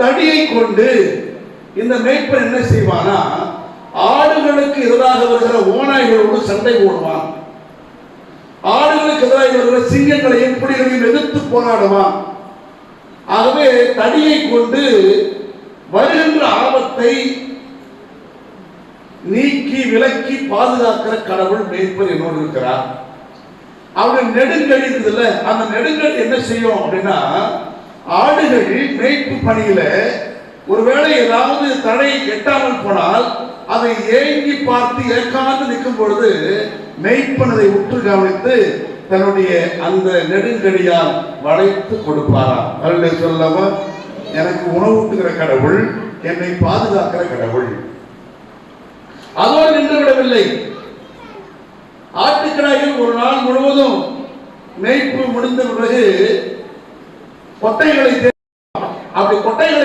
தடியை கொண்டு இந்த மேய்ப்பன் என்ன செய்வானா? ஆடுகளுக்கு எதிராக வருகிற ஓநாய்களோடு சண்டை போடுவான். ஆடுகளுக்கு எதிராக வருகிற சிங்கங்களையும் புலிகளையும் எதிர்த்து போராடுவான். ஆகவே தடியை கொண்டு வருகின்ற ஆபத்தை நீக்கி விலக்கி பாதுகாக்கிற கடவுள் மேய்ப்பர் என்னோடு இருக்கிறார். அவருடைய நெடுங்கடி இருக்குதுல்ல அந்த நெடுங்கடி என்ன செய்யும் அப்படின்னா ஆடுகள் மேய்ப்பு பணியில ஒருவேளை ஏதாவது தடை எட்டாமல் போனால் அதை ஏங்கி பார்த்து ஏற்காந்து நிற்கும் பொழுது மெய்ப்பனதை உற்று கவனித்து தன்னுடைய அந்த நெடுங்கடியால் வளைத்து கொடுப்பாராம். அல்ல சொல்லாம எனக்கு உணவூட்டுகிற கடவுள் என்னை பாதுகாக்கிற கடவுள். அதோடு நின்று விடவில்லை. ஆட்டுக்கடாயில் ஒரு நாள் முழுவதும் மேய்ப்பு முடிந்த பிறகு கொட்டைகளை அப்படி கொட்டைகளை